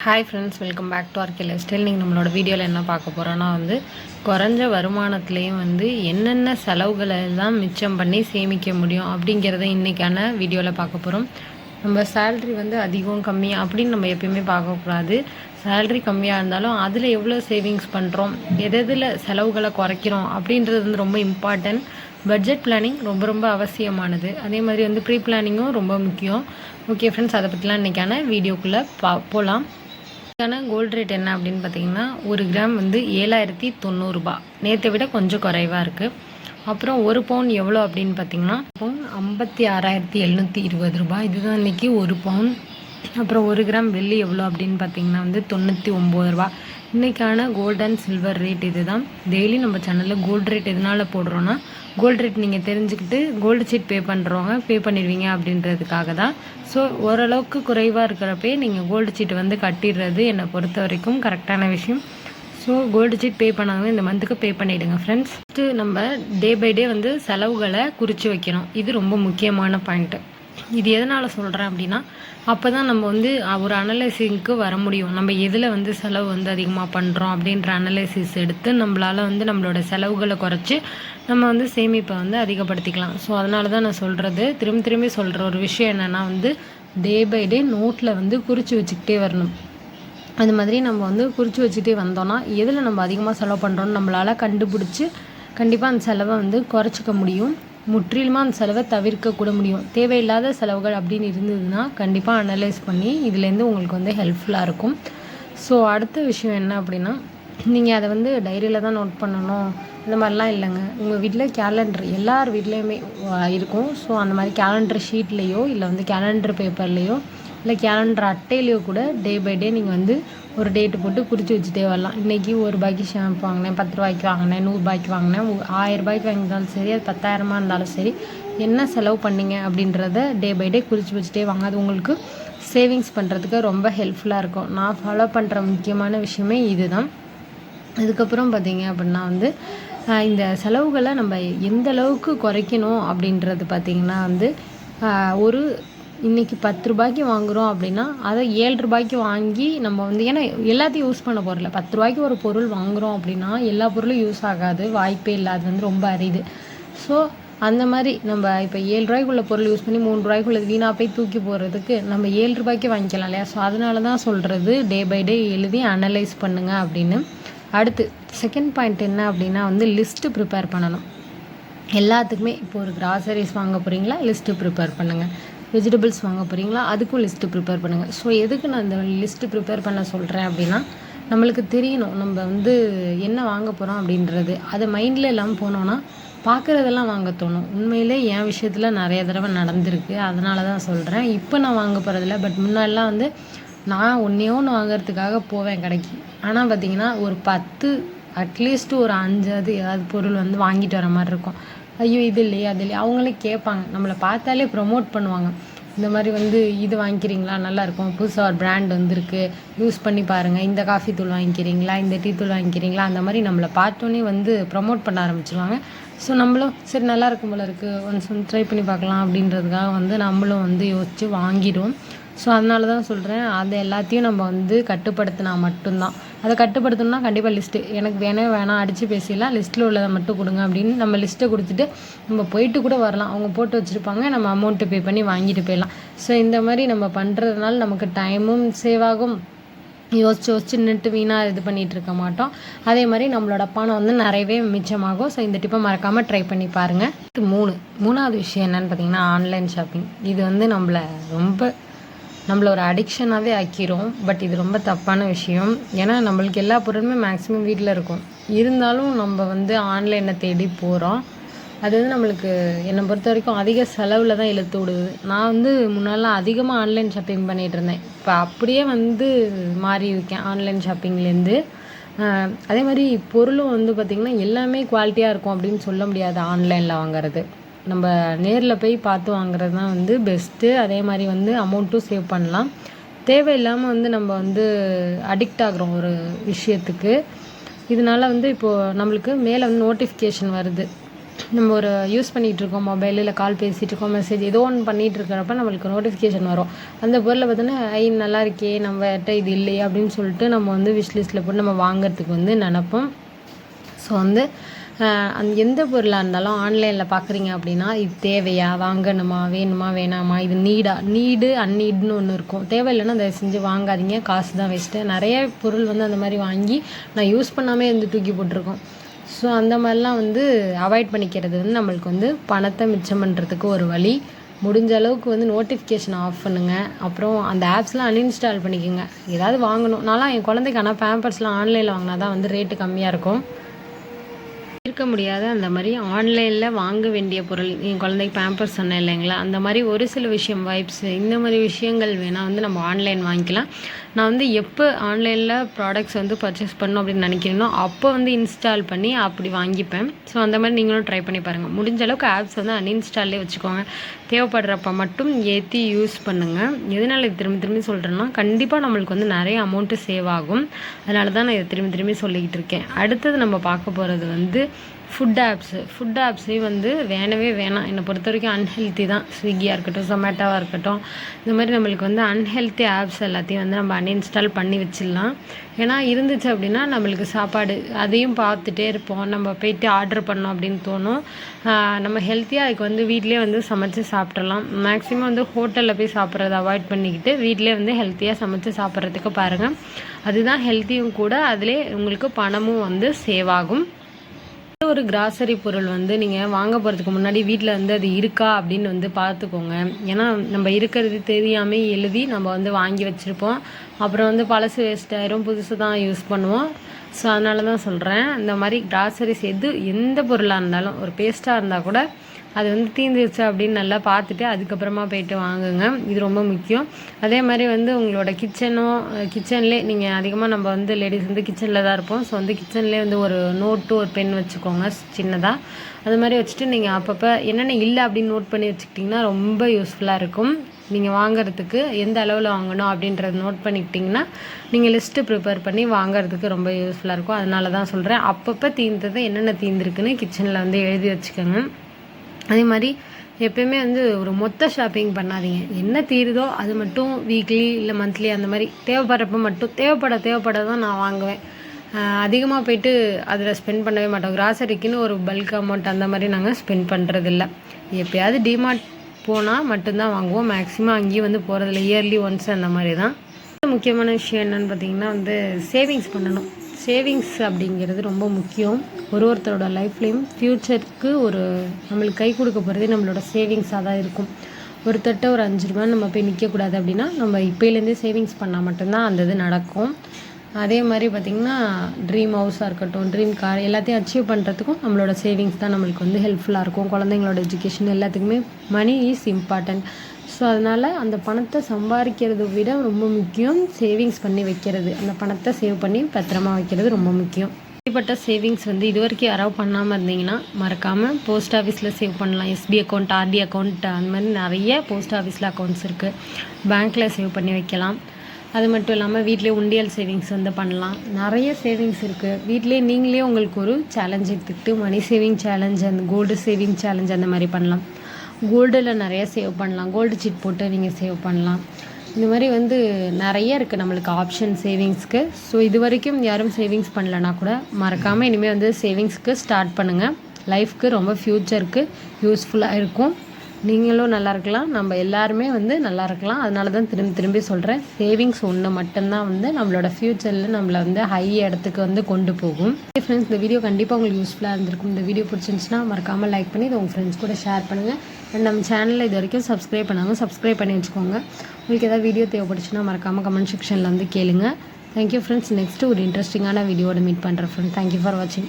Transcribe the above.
Hi friends welcome back to RK lifestyle நீங்கள் நம்மளோட வீடியோவில் என்ன பார்க்க போகிறோன்னா வந்து குறைஞ்ச வருமானத்துலேயும் வந்து என்னென்ன செலவுகளை எல்லாம் மிச்சம் பண்ணி சேமிக்க முடியும் அப்படிங்கிறத இன்றைக்கான வீடியோவில் பார்க்க போகிறோம் நம்ம சேல்ரி வந்து அதிகம் கம்மியாக அப்படின்னு நம்ம எப்பயுமே பார்க்கக்கூடாது சேல்ரி கம்மியாக இருந்தாலும் அதில் எவ்வளோ சேவிங்ஸ் பண்ணுறோம் எது எதில் செலவுகளை குறைக்கிறோம் அப்படின்றது வந்து ரொம்ப இம்பார்ட்டன்ட் பட்ஜெட் பிளானிங் ரொம்ப ரொம்ப அவசியமானது. அதே மாதிரி வந்து ப்ரீ பிளானிங்கும் ரொம்ப முக்கியம். ஓகே ஃப்ரெண்ட்ஸ் அதை பற்றிலாம் இன்றைக்கான வீடியோக்குள்ளே பா போகலாம் இதுக்கான கோல்டு ரேட் என்ன அப்படின்னு பார்த்தீங்கன்னா ஒரு கிராம் வந்து ஏழாயிரத்தி தொண்ணூறுபா நேற்றை விட கொஞ்சம் குறைவாக இருக்குது அப்புறம் ஒரு பவுன் எவ்வளோ அப்படின்னு பார்த்தீங்கன்னா பவுன் ஐம்பத்தி ஆறாயிரத்தி எழுநூற்றி இருபது ரூபாய் இதுதான் இன்றைக்கி ஒரு பவுன் அப்புறம் ஒரு கிராம் வெள்ளி எவ்வளோ அப்படின்னு பார்த்தீங்கன்னா வந்து தொண்ணூற்றி ஒம்பது ரூபா. இன்றைக்கான கோல்டு அண்ட் சில்வர் ரேட் இது தான் டெய்லி நம்ம சேனலில் கோல்டு ரேட் எதனால் போடுறோன்னா கோல்டு ரேட் நீங்கள் தெரிஞ்சுக்கிட்டு கோல்டு சீட் பே பண்ணுறவங்க பே பண்ணிடுவீங்க அப்படின்றதுக்காக தான். ஸோ ஓரளவுக்கு குறைவாக இருக்கிறப்பே நீங்கள் கோல்டு சீட் வந்து கட்டிடுறது என்னை பொறுத்த வரைக்கும் கரெக்டான விஷயம். ஸோ கோல்டு சீட் பே பண்ணாங்க இந்த மந்த்துக்கு பே பண்ணிவிடுங்க ஃப்ரெண்ட்ஸ் நம்ம டே பை டே வந்து செலவுகளை குறித்து வைக்கணும். இது ரொம்ப முக்கியமான பாயிண்ட்டு இது எதனால் சொல்கிறேன் அப்படின்னா அப்போ தான் நம்ம வந்து ஒரு அனலைசிங்க்கு வர முடியும். நம்ம எதில் வந்து செலவு வந்து அதிகமாக பண்ணுறோம் அப்படின்ற அனலைசிஸ் எடுத்து நம்மளால் வந்து நம்மளோட செலவுகளை குறைச்சி நம்ம வந்து சேமிப்பை வந்து அதிகப்படுத்திக்கலாம். ஸோ அதனால தான் நான் சொல்கிறது திரும்பி திரும்பி சொல்கிற ஒரு விஷயம் என்னென்னா வந்து டே பை டே நோட்டில் வந்து குறித்து வச்சுக்கிட்டே வரணும். அது மாதிரி நம்ம வந்து குறித்து வச்சுட்டே வந்தோம்னா எதில் நம்ம அதிகமாக செலவு பண்ணுறோன்னு நம்மளால் கண்டுபிடிச்சி கண்டிப்பாக அந்த செலவை வந்து குறைச்சிக்க முடியும். முற்றிலுமாக அந்த செலவை தவிர்க்க கூட முடியும். தேவையில்லாத செலவுகள் அப்படின்னு இருந்ததுன்னா கண்டிப்பாக அனலைஸ் பண்ணி இதுலேருந்து உங்களுக்கு வந்து ஹெல்ப்ஃபுல்லாக இருக்கும். ஸோ அடுத்த விஷயம் என்ன அப்படின்னா நீங்கள் அதை வந்து டைரியில் தான் நோட் பண்ணணும். இந்த மாதிரிலாம் இல்லைங்க. உங்கள் வீட்டில் கேலண்டர் எல்லார் வீட்லேயுமே இருக்கும். ஸோ அந்த மாதிரி கேலண்டர் ஷீட்லேயோ இல்லை வந்து கேலண்டர் பேப்பர்லேயோ இல்லை கேலண்டர் அட்டையிலையோ கூட டே பை டே நீங்கள் வந்து ஒரு டேட்டு போட்டு குறித்து வச்சுட்டே வரலாம். இன்றைக்கி ஒரு ரூபாய்க்கு ஷாம்பு வாங்கினேன் பத்து ரூபாய்க்கு வாங்கினேன் நூறுரூபாய்க்கு வாங்கினேன் ஆயிரம் ரூபாய்க்கு வாங்கினாலும் சரி அது பத்தாயிரமாக இருந்தாலும் சரி என்ன செலவு பண்ணீங்க அப்படின்றத டே பை டே குறித்து வச்சுட்டே வாங்க. அது உங்களுக்கு சேவிங்ஸ் பண்ணுறதுக்கு ரொம்ப ஹெல்ப்ஃபுல்லாக இருக்கும். நான் ஃபாலோ பண்ணுற முக்கியமான விஷயமே இது தான் அதுக்கப்புறம் பார்த்தீங்க அப்படின்னா வந்து இந்த செலவுகளை நம்ம எந்த அளவுக்கு குறைக்கணும் அப்படின்றது பார்த்திங்கன்னா வந்து ஒரு இன்றைக்கி பத்து ரூபாய்க்கு வாங்குகிறோம் அப்படின்னா அதை ஏழு ரூபாய்க்கு வாங்கி நம்ம வந்து ஏன்னா எல்லாத்தையும் யூஸ் பண்ண போகிறல பத்து ரூபாய்க்கு ஒரு பொருள் வாங்குகிறோம் அப்படின்னா எல்லா பொருளும் யூஸ் ஆகாது வாய்ப்பே இல்லை அது வந்து ரொம்ப அரிது. ஸோ அந்த மாதிரி நம்ம இப்போ ஏழு ரூபாய்க்குள்ள பொருள் யூஸ் பண்ணி மூணு ரூபாய்க்குள்ள வீணாக போய் தூக்கி போடுறதுக்கு நம்ம ஏழு ரூபாய்க்கு வாங்கிக்கலாம் இல்லையா? ஸோ அதனால தான் சொல்கிறது டே பை டே எழுதி அனலைஸ் பண்ணுங்க அப்படின்னு. அடுத்து செகண்ட் பாயிண்ட் என்ன அப்படின்னா வந்து லிஸ்ட்டு ப்ரிப்பேர் பண்ணணும். எல்லாத்துக்குமே இப்போ ஒரு கிராசரிஸ் வாங்க போகிறீங்களா லிஸ்ட்டு ப்ரிப்பேர் பண்ணுங்கள் வெஜிடபிள்ஸ் வாங்க போகிறீங்களா அதுக்கும் லிஸ்ட்டு ப்ரிப்பேர் பண்ணுங்கள் ஸோ எதுக்கு நான் இந்த லிஸ்ட்டு ப்ரிப்பேர் பண்ண சொல்கிறேன் அப்படின்னா நம்மளுக்கு தெரியணும். நம்ம வந்து என்ன வாங்க போகிறோம் அப்படின்றது. அதை மைண்டில் இல்லாமல் போனோன்னா பார்க்குறதெல்லாம் வாங்க தோணும். உண்மையிலே என் விஷயத்தில் நிறைய தடவை நடந்திருக்கு. அதனால தான் சொல்கிறேன் இப்போ நான் வாங்க போகிறதில்ல பட் முன்னாடிலாம் வந்து நான் ஒன்றே ஒன்று வாங்குறதுக்காக போவேன் கடைக்கு. ஆனால் பார்த்தீங்கன்னா ஒரு பத்து அட்லீஸ்ட் ஒரு அஞ்சாவது ஏதாவது பொருள் வந்து வாங்கிட்டு வர மாதிரி இருக்கும். ஐயோ இது இல்லையே அது இல்லையா. அவங்களே கேட்பாங்க. நம்மளை பார்த்தாலே ப்ரொமோட் பண்ணுவாங்க. இந்த மாதிரி வந்து இது வாங்கிக்கிறீங்களா? நல்லாயிருக்கும் புதுசாக ஒரு பிராண்ட் வந்திருக்கு. யூஸ் பண்ணி பாருங்கள் இந்த காஃபி தூள் வாங்கிக்கிறீங்களா? இந்த டீ தூள் வாங்கிக்கிறீங்களா? அந்த மாதிரி நம்மளை பார்த்தோன்னே வந்து ப்ரொமோட் பண்ண ஆரம்பிச்சிருவாங்க. ஸோ நம்மளும் சரி நல்லா இருக்கும் போல இருக்குது ஒன்ஸ் வந்து ட்ரை பண்ணி பார்க்கலாம் அப்படின்றதுக்காக வந்து நம்மளும் வந்து யோசித்து வாங்கிடுவோம். ஸோ அதனால தான் சொல்கிறேன் அதை எல்லாத்தையும் நம்ம வந்து கட்டுப்படுத்தினா மட்டும்தான். அதை கட்டுப்படுத்தணும்னா கண்டிப்பாக லிஸ்ட்டு எனக்கு வேணவே வேணாம் அடித்து பேசிடலாம். லிஸ்ட்டில் உள்ளதை மட்டும் கொடுங்க அப்படின்னு நம்ம லிஸ்ட்டை கொடுத்துட்டு நம்ம போயிட்டு கூட வரலாம். அவங்க போட்டு வச்சுருப்பாங்க. நம்ம அமௌண்ட்டு பே பண்ணி வாங்கிட்டு போயிடலாம். ஸோ இந்த மாதிரி நம்ம பண்ணுறதுனால நமக்கு டைமும் சேவ் ஆகும். யோசிச்சு யோசிச்சு நின்றுட்டு வீணாக இது பண்ணிகிட்டு இருக்க மாட்டோம். அதே மாதிரி நம்மளோட பணம் வந்து நிறையவே மிச்சமாகும். ஸோ இந்த டிப்பை மறக்காமல் ட்ரை பண்ணி பாருங்கள் மூணு மூணாவது விஷயம் என்னென்னு பார்த்தீங்கன்னா ஆன்லைன் ஷாப்பிங் இது வந்து நம்மளை ரொம்ப நம்மள ஒரு அடிக்ஷனாகவே ஆக்கிரும். பட் இது ரொம்ப தப்பான விஷயம். ஏன்னா நம்மளுக்கு எல்லா பொருளுமே மேக்ஸிமம் வீட்டில் இருக்கும். இருந்தாலும் நம்ம வந்து ஆன்லைனை தேடி போகிறோம் அது வந்து நம்மளுக்கு என்னை பொறுத்த வரைக்கும் அதிக செலவில் தான் இழுத்து விடுது. நான் வந்து முன்னாலாம் அதிகமாக ஆன்லைன் ஷாப்பிங் பண்ணிகிட்டு இருந்தேன். இப்போ அப்படியே வந்து மாறி இருக்கேன் ஆன்லைன் ஷாப்பிங்லேருந்து அதே மாதிரி பொருளும் வந்து பார்த்திங்கன்னா எல்லாமே குவாலிட்டியாக இருக்கும் அப்படின்னு சொல்ல முடியாது ஆன்லைனில் வாங்குறது. நம்ம நேரில் போய் பார்த்து வாங்குறது தான் வந்து பெஸ்ட்டு அதே மாதிரி வந்து அமௌண்ட்டும் சேவ் பண்ணலாம். தேவையில்லாமல் வந்து நம்ம வந்து அடிக்ட் ஆகிறோம் ஒரு விஷயத்துக்கு. இதனால வந்து இப்போது நம்மளுக்கு மேலே வந்து நோட்டிஃபிகேஷன் வருது. நம்ம ஒரு யூஸ் பண்ணிகிட்டு இருக்கோம் மொபைல் இல்லை கால் பேசிகிட்டு இருக்கோம் மெசேஜ் ஏதோ ஒன்று பண்ணிகிட்டு இருக்கிறப்ப நம்மளுக்கு நோட்டிஃபிகேஷன் வரும். அந்த பொருளை பார்த்தோன்னா ஐ நல்லா இருக்கே நம்மகிட்ட இது இல்லையே அப்படின்னு சொல்லிட்டு நம்ம வந்து விஷ் லிஸ்ட்டில் போட்டு நம்ம வாங்குறதுக்கு வந்து நினப்போம். ஸோ வந்து அந்த எந்த பொருளாக இருந்தாலும் ஆன்லைனில் பார்க்குறீங்க அப்படின்னா இது தேவையா? வாங்கணுமா? வேணுமா? வேணாமா? இது நீடா நீடு அன்னீடுன்னு ஒன்று இருக்கும். தேவையில்லைன்னா அதை செஞ்சு வாங்காதீங்க. காசு தான் வேஸ்ட்டு நிறைய பொருள் வந்து அந்த மாதிரி வாங்கி நான் யூஸ் பண்ணாமே வந்து தூக்கி போட்டிருக்கோம். ஸோ அந்த மாதிரிலாம் வந்து அவாய்ட் பண்ணிக்கிறது வந்து நம்மளுக்கு வந்து பணத்தை மிச்சம் பண்ணுறதுக்கு ஒரு வழி. முடிஞ்ச அளவுக்கு வந்து நோட்டிஃபிகேஷன் ஆஃப் பண்ணுங்கள் அப்புறம் அந்த ஆப்ஸ்லாம் அன்இன்ஸ்டால் பண்ணிக்கோங்க. ஏதாவது வாங்கணும். நான்லாம் என் குழந்தைக்கு ஆனால் பேம்பர்ஸ்லாம் ஆன்லைனில் வாங்கினா தான் வந்து ரேட்டு கம்மியாக இருக்கும். இருக்க முடியாத அந்த மாதிரி ஆன்லைனில் வாங்க வேண்டிய பொருள். என் குழந்தைக்கு பேம்பர்ஸ் சொன்னேன் இல்லைங்களா? அந்த மாதிரி ஒரு சில விஷயம் வைப்ஸ் இந்த மாதிரி விஷயங்கள் வேணால் வந்து நம்ம ஆன்லைன் வாங்கிக்கலாம். நான் வந்து எப்போ ஆன்லைனில் ப்ராடக்ட்ஸ் வந்து பர்ச்சேஸ் பண்ணணும் அப்படின்னு நினைக்கிறேனோ அப்போ வந்து இன்ஸ்டால் பண்ணி அப்படி வாங்கிப்பேன். ஸோ அந்த மாதிரி நீங்களும் ட்ரை பண்ணி பாருங்கள் முடிஞ்ச அளவுக்கு ஆப்ஸ் வந்து அன்இன்ஸ்டால்லே வச்சுக்கோங்க. தேவைப்படுறப்ப மட்டும் ஏற்றி யூஸ் பண்ணுங்கள் எதனால் இது திரும்பி திரும்பி சொல்கிறேன்னா கண்டிப்பாக நம்மளுக்கு வந்து நிறைய அமௌண்ட்டு சேவ் ஆகும். அதனால தான் நான் இதை திரும்பி திரும்பி சொல்லிக்கிட்டு இருக்கேன். அடுத்தது நம்ம பார்க்க போகிறது வந்து ஃபுட் ஆப்ஸு ஃபுட் ஆப்ஸையும் வந்து வேணவே வேணாம். என்னை பொறுத்த வரைக்கும் அன்ஹெல்த்தி தான் ஸ்விக்கியாக இருக்கட்டும் ஜொமேட்டோவாக இருக்கட்டும். இந்த மாதிரி நம்மளுக்கு வந்து அன்ஹெல்த்தி ஆப்ஸ் எல்லாத்தையும் வந்து நம்ம அன்இன்ஸ்டால் பண்ணி வச்சிடலாம். ஏன்னா இருந்துச்சு அப்படின்னா நம்மளுக்கு சாப்பாடு அதையும் பார்த்துட்டே இருப்போம். நம்ம போயிட்டு ஆர்டர் பண்ணோம் அப்படின்னு தோணும். நம்ம ஹெல்த்தியாக அதுக்கு வந்து வீட்லேயே வந்து சமைச்சு சாப்பிட்றலாம் மேக்ஸிமம் வந்து ஹோட்டலில் போய் சாப்பிட்றத அவாய்ட் பண்ணிக்கிட்டு வீட்டிலே வந்து ஹெல்த்தியாக சமைச்சு சாப்பிட்றதுக்கு பாருங்கள் அதுதான் ஹெல்த்தியும் கூட அதிலே உங்களுக்கு பணமும் வந்து சேவ் ஆகும். ஒரு கிராசரி பொருள் வந்து நீங்கள் வாங்க போகிறதுக்கு முன்னாடி வீட்டில் வந்து அது இருக்கா அப்படின்னு வந்து பார்த்துக்கோங்க. ஏன்னா நம்ம இருக்கிறது தெரியாமல் எழுதி நம்ம வந்து வாங்கி வச்சுருப்போம். அப்புறம் வந்து பழசு வேஸ்ட் ஆயிரும் புதுசு தான் யூஸ் பண்ணுவோம். ஸோ அதனால தான் சொல்கிறேன் இந்த மாதிரி கிராசரிஸ் எது எந்த பொருளாக இருந்தாலும் ஒரு பேஸ்ட்டாக இருந்தால் கூட அது வந்து தீந்துருச்சு அப்படின்னு நல்லா பார்த்துட்டு அதுக்கப்புறமா போயிட்டு வாங்குங்க. இது ரொம்ப முக்கியம். அதே மாதிரி வந்து உங்களோட கிச்சனும் கிச்சன்லேயே நீங்கள் அதிகமாக நம்ம வந்து லேடிஸ் வந்து கிச்சனில் தான் இருப்போம். ஸோ வந்து கிச்சன்லேயே வந்து ஒரு நோட்டு ஒரு பென் வச்சுக்கோங்க சின்னதாக அது மாதிரி வச்சுட்டு நீங்கள் அப்பப்போ என்னென்ன இல்லை அப்படின்னு நோட் பண்ணி வச்சுக்கிட்டிங்கன்னா ரொம்ப யூஸ்ஃபுல்லாக இருக்கும். நீங்கள் வாங்குறதுக்கு எந்த அளவில் வாங்கணும் அப்படின்றத நோட் பண்ணிக்கிட்டிங்கன்னா நீங்கள் லிஸ்ட்டு ப்ரிப்பேர் பண்ணி வாங்குறதுக்கு ரொம்ப யூஸ்ஃபுல்லாக இருக்கும். அதனால தான் சொல்கிறேன் அப்பப்போ தீர்ந்தது என்னென்ன தீர்ந்துருக்குன்னு கிச்சனில் வந்து எழுதி வச்சுக்கோங்க. அதே மாதிரி எப்பயுமே வந்து ஒரு மொத்த ஷாப்பிங் பண்ணாதீங்க. என்ன தீருதோ அது மட்டும் வீக்லி இல்லை மந்த்லி அந்த மாதிரி தேவைப்படுறப்ப மட்டும் தேவைப்பட தேவைப்பட தான் நான் வாங்குவேன். அதிகமாக போயிட்டு அதில் ஸ்பெண்ட் பண்ணவே மாட்டோம். கிராசரிக்குன்னு ஒரு பல்க் அமௌண்ட் அந்த மாதிரி நாங்கள் ஸ்பெண்ட் பண்ணுறதில்ல எப்போயாவது டிமார்ட் போனால் மட்டும்தான் வாங்குவோம். மேக்ஸிமம் அங்கேயும் வந்து போகிறதில்ல இயர்லி ஒன்ஸ் அந்த மாதிரி தான். முக்கியமான விஷயம் என்னென்னு பார்த்தீங்கன்னா வந்து சேவிங்ஸ் பண்ணணும். சேவிங்ஸ் அப்படிங்கிறது ரொம்ப முக்கியம். ஒரு ஒருத்தரோட லைஃப்லேயும் ஃப்யூச்சருக்கு ஒரு நம்மளுக்கு கை கொடுக்க போகிறதே நம்மளோட சேவிங்ஸாக தான் இருக்கும். ஒருத்தட்ட ஒரு அஞ்சு ரூபா நம்ம போய் நிற்கக்கூடாது அப்படின்னா நம்ம இப்போலேருந்தே சேவிங்ஸ் பண்ணால் மட்டும்தான் அந்த இது நடக்கும். அதே மாதிரி பார்த்திங்கன்னா ட்ரீம் ஹவுஸாக இருக்கட்டும் ட்ரீம் கார் எல்லாத்தையும் அச்சீவ் பண்ணுறதுக்கும் நம்மளோட சேவிங்ஸ் தான் நம்மளுக்கு வந்து ஹெல்ப்ஃபுல்லாக இருக்கும். குழந்தைங்களோட எஜுகேஷன் எல்லாத்துக்குமே மணி இஸ் இம்பார்ட்டண்ட் ஸோ அதனால் அந்த பணத்தை சம்பாதிக்கிறத விட ரொம்ப முக்கியம். சேவிங்ஸ் பண்ணி வைக்கிறது. அந்த பணத்தை சேவ் பண்ணி பத்திரமா வைக்கிறது ரொம்ப முக்கியம். இப்படிப்பட்ட சேவிங்ஸ் வந்து இது வரைக்கும் யாராவது பண்ணாமல் இருந்தீங்கன்னா மறக்காமல் போஸ்ட் ஆஃபீஸில் சேவ் பண்ணலாம். எஸ்பி அக்கௌண்ட் ஆர்டி அக்கௌண்ட் அந்த மாதிரி நிறைய போஸ்ட் ஆஃபீஸில் அக்கௌண்ட்ஸ் இருக்குது பேங்க்கில் சேவ் பண்ணி வைக்கலாம். அது மட்டும் இல்லாமல் வீட்டிலே உண்டியல் சேவிங்ஸ் வந்து பண்ணலாம். நிறைய சேவிங்ஸ் இருக்குது வீட்டிலே நீங்களே உங்களுக்கு ஒரு சேலஞ்ச் எடுத்துக்கிட்டு மணி சேவிங் சேலஞ்ச் அந்த கோல்டு சேவிங் சேலஞ்ச் அந்த மாதிரி பண்ணலாம். கோல்டில் நிறைய சேவ் பண்ணலாம். கோல்டு சீட் போட்டு நீங்கள் சேவ் பண்ணலாம். இந்த மாதிரி வந்து நிறைய இருக்குது நம்மளுக்கு ஆப்ஷன் சேவிங்ஸ்க்கு ஸோ இது வரைக்கும் யாரும் சேவிங்ஸ் பண்ணலனா கூட மறக்காமல் இனிமேல் வந்து சேவிங்ஸ்க்கு ஸ்டார்ட் பண்ணுங்கள் லைஃப்க்கு ரொம்ப ஃப்யூச்சருக்கு யூஸ்ஃபுல்லாக இருக்கும். நீங்களும் நல்லா இருக்கலாம். நம்ம எல்லாருமே வந்து நல்லா இருக்கலாம். அதனால தான் திரும்பி திரும்பி சொல்கிறேன் சேவிங்ஸ் ஒன்று மட்டும்தான் வந்து நம்மளோட ஃப்யூச்சரில் நம்மளை வந்து ஹை இடத்துக்கு வந்து கொண்டு போகும். ஃப்ரெண்ட்ஸ் இந்த வீடியோ கண்டிப்பாக உங்களுக்கு யூஸ்ஃபுல்லாக இருந்திருக்கும். இந்த வீடியோ பிடிச்சிருந்துச்சுன்னா மறக்காமல் லைக் பண்ணி இதை உங்கள் ஃப்ரெண்ட்ஸ் கூட ஷேர் பண்ணுங்கள் அண்ட் நம்ம சேனலில் இது வரைக்கும் சப்ஸ்கிரைப் பண்ணாமல் சப்ஸ்கிரைப் பண்ணி வச்சுக்கோங்க. உங்களுக்கு எதாவது வீடியோ தேவைப்பட்டுச்சுன்னா மறக்காமல் கமெண்ட் செக்ஷனில் வந்து கேளுங்க. தேங்க்யூ ஃப்ரெண்ட்ஸ் நெக்ஸ்ட்டு ஒரு இன்ட்ரெஸ்டிங்கான வீடியோட மீட் பண்ணுறேன் ஃப்ரெண்ட் தேங்க்யூ ஃபார் வாட்சிங்